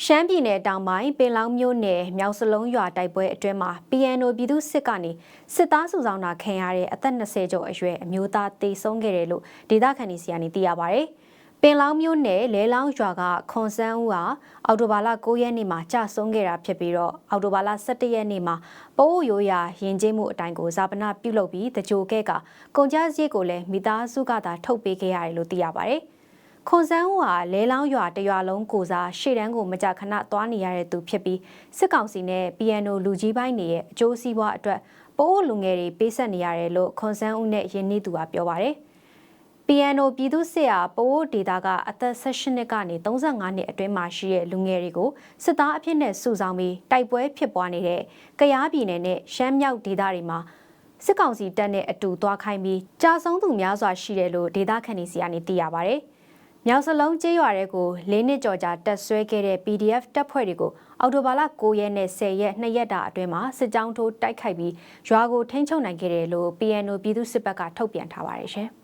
ရှမ်းပြည်နယ်တောင်ပိုင်းပင်လောင်းမြို့နယ်မြောက်စလုံးရွာတိုက်ပွဲအတွင်းမှာ PNO ပြည်သူစစ်ကနေစစ်သားစုဆောင်တာခံရတဲ့အသက်20ကျော်အရွယ်အမျိုးသားတေဆုံးခဲ့တယ်လို့ဒေသခံတွေစီကနေသိရပါဗျ။ပင်လောင်းမြို့နယ်လဲလောင်းရွာကခွန်စန်းဦးဟာအော်တိုဘာလ9ရက်နေ့မှာကြာဆုံးခဲ့တာဖြစ်ပြီးတော့အော်တိုဘာလ17ရက်နေ့မှာပိုးရိုးရာရင်ကျင်းမှုအတိုင်းကိုဇာပနာပြုတ်လုပ်ပြီးတကြိုကဲကကုန်ကြစရိတ်ကိုလည်းမိသားစုကသာထုတ်ပေးခဲ့ရတယ်လို့သိရပါဗျ။ ခွန်စန်းဦးဟာလဲလောင်းရွာတရွာလုံးကိုစားရှေ့တန်းကိုမကြခဏသွားနေရတဲ့သူဖြစ်ပြီးစစ်ကောင်စီနဲ့ PNO လူကြီးပိုင်းတွေရဲ့အကျိုးစီးပွားအတွက်ပိုးလူငယ်တွေပေးဆက်နေရတယ်လို့ခွန်စန်းဦးနဲ့ယင်းနှီးသူကပြောပါတယ်။ PNO ပြည်သူစစ်အားပိုးဒေတာကအသက်16နှစ်ကနေ35နှစ်အတွင်းမှာရှိတဲ့လူငယ်တွေကိုစစ်သားအဖြစ်နဲ့စုဆောင်ပြီးတိုက်ပွဲဖြစ်ပွားနေတဲ့ကယားပြည်နယ်နဲ့ရှမ်းမြောက်ဒေသတွေမှာစစ်ကောင်စီတပ်နဲ့အတူသွားခိုင်းပြီးကြာဆုံးသူများစွာရှိတယ်လို့ဒေသခံတွေစီကနေသိရပါဗျ။ မြောက်စလုံးကျေးရွာတဲ့ကို၄နှစ်ကျော်ကြာတက်ဆွဲခဲ့တဲ့ PDF တပ်ဖွဲ့တွေကိုအော်တိုဘာလ9ရက်နဲ့10ရက်2ရက်တာအတွင်းမှာစစ်ကြောင်းထိုးတိုက်ခိုက်ပြီးရွာကိုထိန်းချုပ်နိုင်ခဲ့တယ်လို့ PNO ပြည်သူစစ်ဘက်ကထုတ်ပြန်ထားပါတယ်ရှင်။